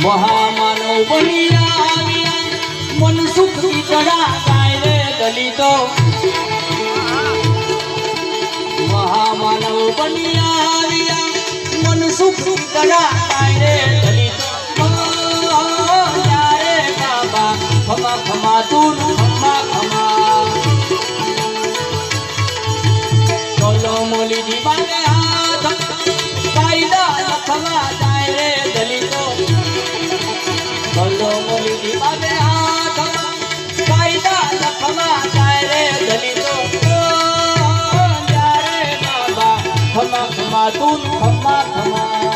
મહામાનવ બની આવ્યા મનસુખ ચડા ગાય રે દલિતો મહામાનવ બની આવ્યા મનસુખ સુખ ગાય રે દલિતો બાબા ખમા ખમા તું ખમા તું ખમા ખમા